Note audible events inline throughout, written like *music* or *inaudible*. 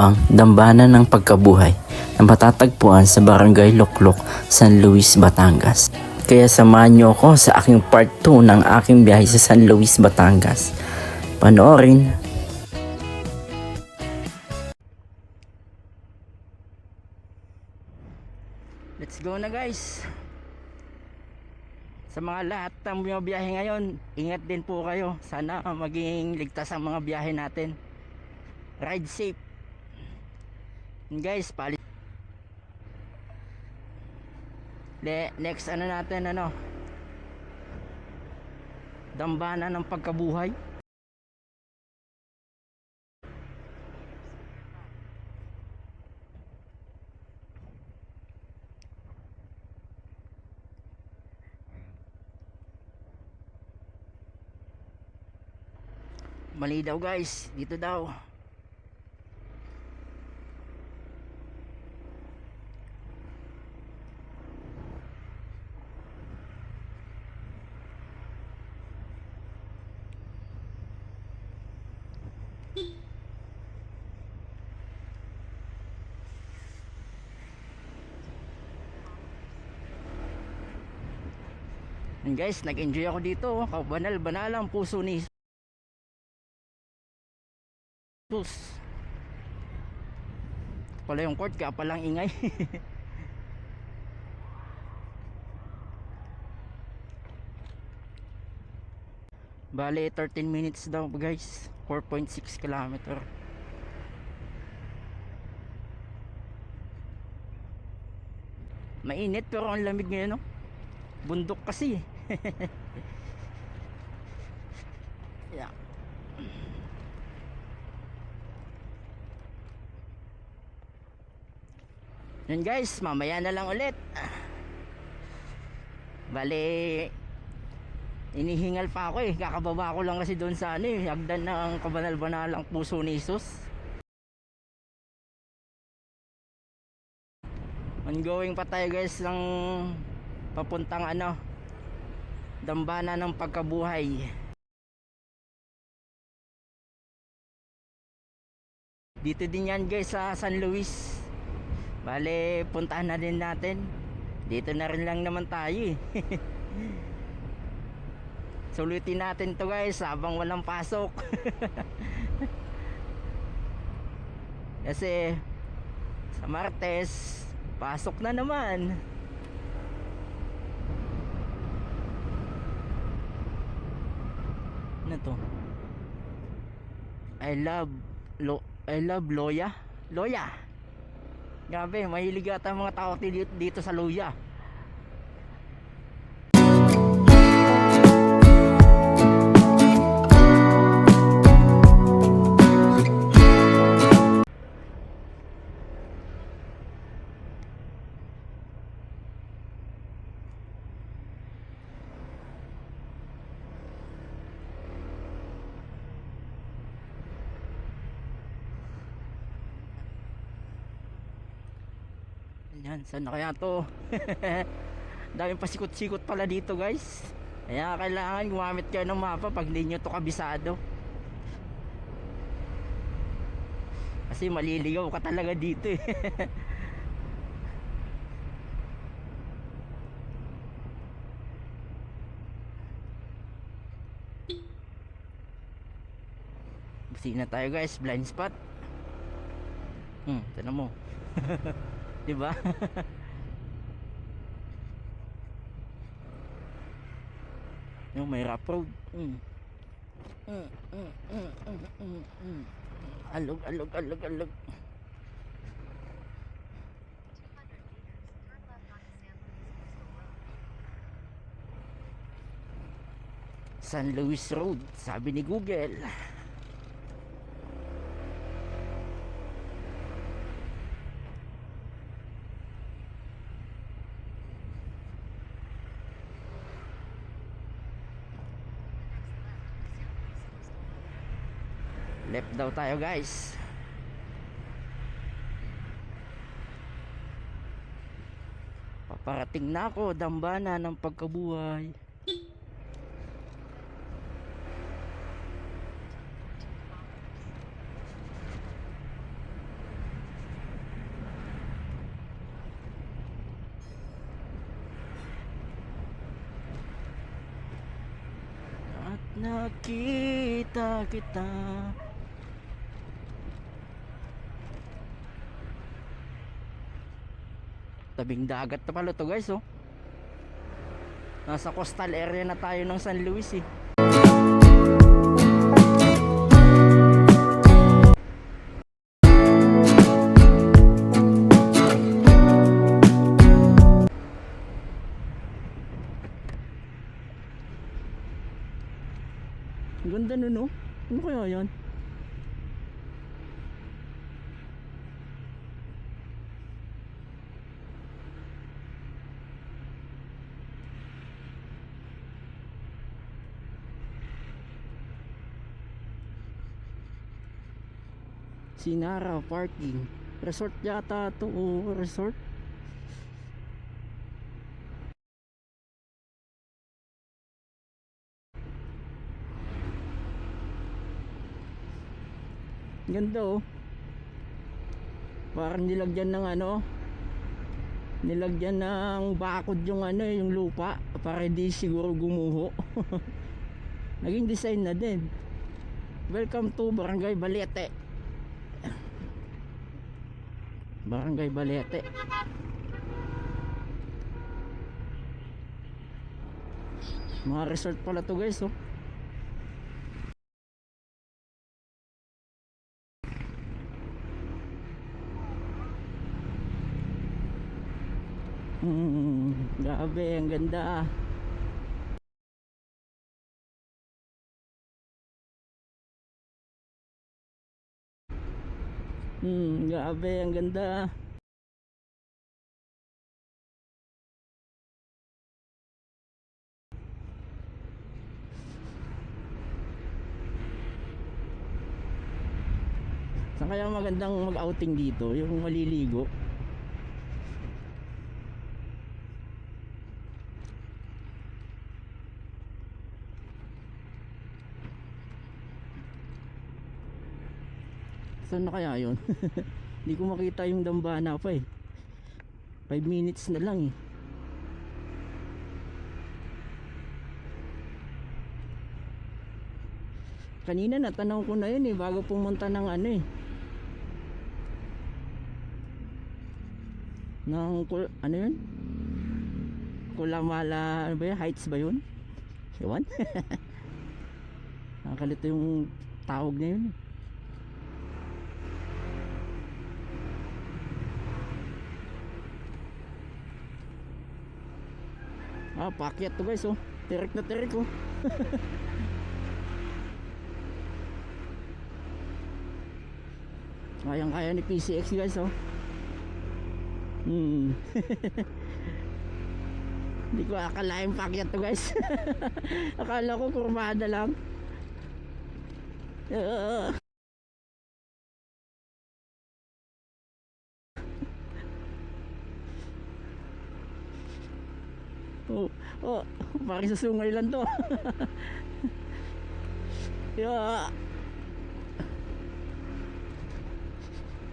ang Dambana ng Pagkabuhay na matatagpuan sa Barangay Loklok, San Luis, Batangas. Kaya samahan niyo ako sa aking part 2 ng aking biyahe sa San Luis, Batangas. Panoorin! Let's go na guys! Sa mga lahat ng mga biyahe ngayon, ingat din po kayo. Sana maging ligtas ang mga biyahe natin. Ride safe. Guys, pali Le, next ano natin ano? Dambana ng pagkabuhay. Mali daw guys, dito daw. And guys, nag-enjoy ako dito. oh. Kabanal, banal ang puso ni Jesus. Pala yung court, kaya palang ingay. *laughs* Bale, 13 minutes daw guys. 4.6 kilometer. Mainit pero ang lamig ngayon, no? Bundok kasi. eh. *laughs* yeah. Yun guys, mamaya na lang ulit. Bale, inihingal pa ako eh. Kakababa ko lang kasi doon sa ano eh. Hagdan ng kabanal-banalang puso ni Jesus. Ongoing pa tayo guys ng papuntang ano dambana ng pagkabuhay. Dito din yan guys sa San Luis. Bale puntahan na din natin. Dito na rin lang naman tayo eh. *laughs* Sulitin natin to guys habang walang pasok. *laughs* Kasi sa Martes pasok na naman ano to I love lo I love Loya. Loya! Grabe mahilig ata mga tao dito, dito sa Loya Yan, saan na kaya to? *laughs* Daming pasikot-sikot pala dito guys. Kaya kailangan gumamit kayo ng mapa pag hindi nyo to kabisado. Kasi maliligaw ka talaga dito eh. *laughs* Busina tayo guys, blind spot. Hmm, tinan mo. *laughs* 'Di ba? *laughs* Yung may rough road. Mm. Mm, mm, mm, mm, mm, mm. Alog, alog, alog, alog. San Luis Road, sabi ni Google. left daw tayo guys. Paparating na ako dambana ng pagkabuhay. At nakita kita. Tabing dagat na pala to guys oh Nasa coastal area na tayo ng San Luis eh ganda nun no? Ano kaya yan? Sinara Parking Resort yata to resort Ganda oh. Parang nilagyan ng ano Nilagyan ng bakod yung ano eh, yung lupa para di siguro gumuho. *laughs* Naging design na din. Welcome to Barangay Balete. Barangay Balete. Mga resort pala to guys oh. Hmm, grabe, ang ganda. Hmm, grabe, ang ganda. Saan kaya magandang mag-outing dito? Yung maliligo. Saan na kaya yun? *laughs* Hindi ko makita yung dambana pa eh. 5 minutes na lang eh. Kanina natanong ko na yun eh bago pumunta ng ano eh. Ng ano yun? Kulamala ano ba yun? Heights ba yun? Ewan? *laughs* Nakakalito yung tawag na yun eh. Ah, paakyat to guys oh. Tirik na tirik oh. *laughs* Kayang kaya ni PCX guys oh. Hmm. *laughs* Hindi ko akalain paakyat to guys. *laughs* Akala ko kurmada lang. Ah. Oh, oh, parang sa sungay lang to. *laughs* yeah.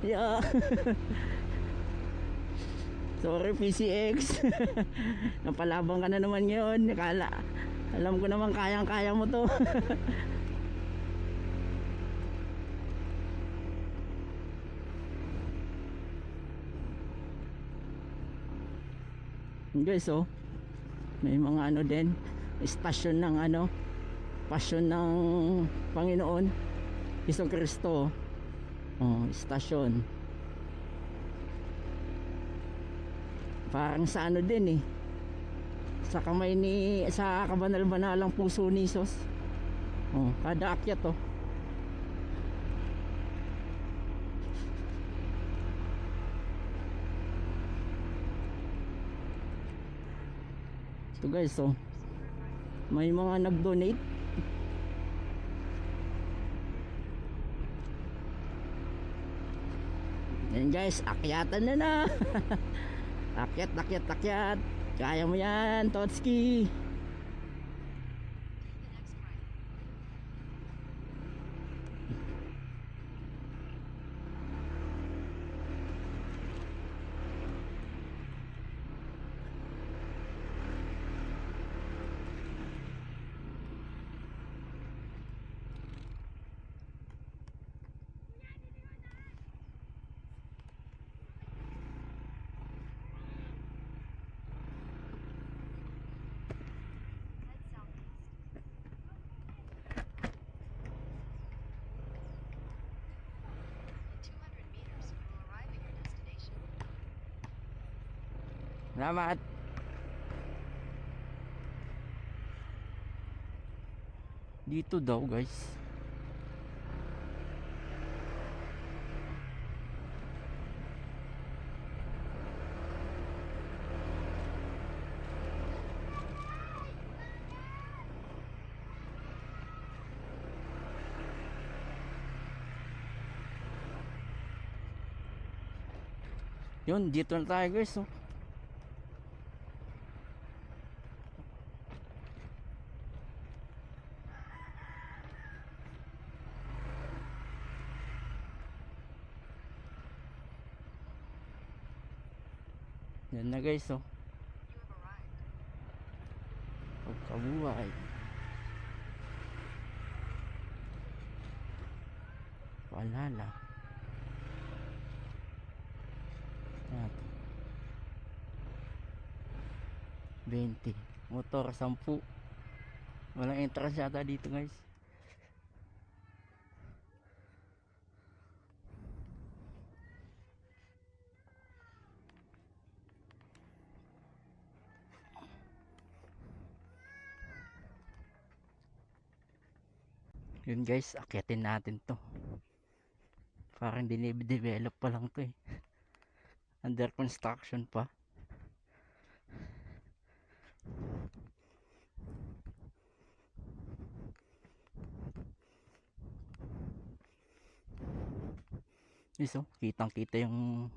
Yeah. *laughs* Sorry PCX. *laughs* Napalabang ka na naman ngayon. Nakala. Alam ko naman kayang-kaya mo to. Guys, oh may mga ano din istasyon ng ano pasyon ng Panginoon Iso Kristo. Oh, istasyon parang sa ano din eh sa kamay ni sa kabanal-banalang puso ni Jesus. Oh, kada akyat oh Ito guys, oh. May mga nag-donate. Yan guys, akyatan na na. *laughs* akyat, akyat, akyat. Kaya mo yan, Totski. Salamat. Dito daw guys. Yun, dito na tayo guys. Oh. Yan na guys, oh. Pagkabuhay. Paalala. Yan. 20. Motor, 10. Walang entrance yata dito guys. Yun guys, akyatin natin to. Parang dinidevelop pa lang to eh. *laughs* Under construction pa. Yes, oh, kitang kita yung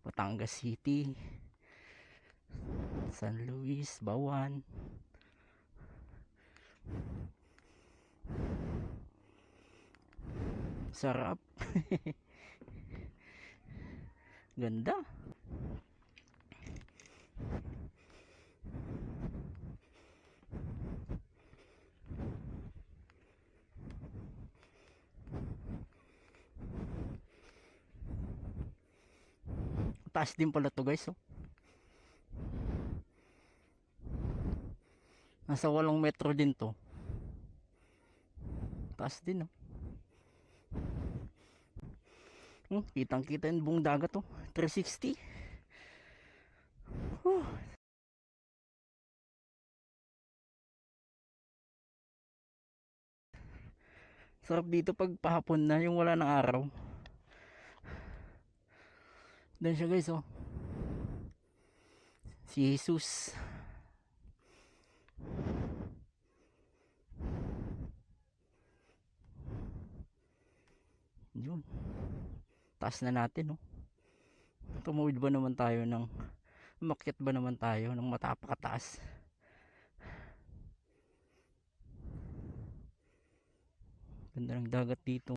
Batangas City, San Luis, Bawan. Sarap. *laughs* Ganda. Taas din pala to guys oh. Nasa walong metro din to. Taas din oh. Hmm, kitang kita yung buong dagat to. 360. Huh. Sarap dito pag pahapon na yung wala ng araw. Doon siya guys oh. Si Jesus. Yun. Taas na natin, no? Tumawid ba naman tayo ng umakyat ba naman tayo ng matapakataas? Ganda ng dagat dito.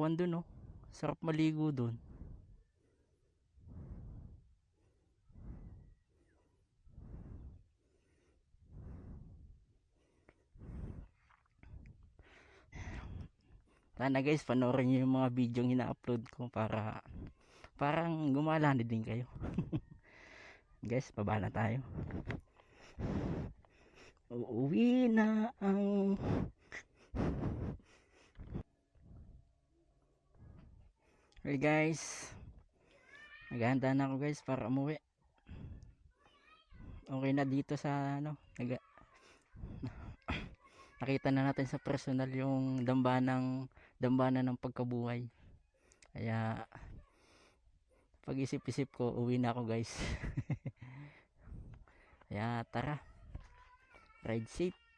Mga bakawan dun oh. Sarap maligo dun. Sana guys, panoorin nyo yung mga video yung ina-upload ko para parang gumala din kayo. *laughs* guys, baba na tayo. Uuwi na ang Okay guys. Naghahanda na ako guys para umuwi. Okay na dito sa ano, nag *coughs* Nakita na natin sa personal yung dambanang dambana ng pagkabuhay. Kaya pag-isip-isip ko, uwi na ako guys. *laughs* Kaya tara. Ride safe.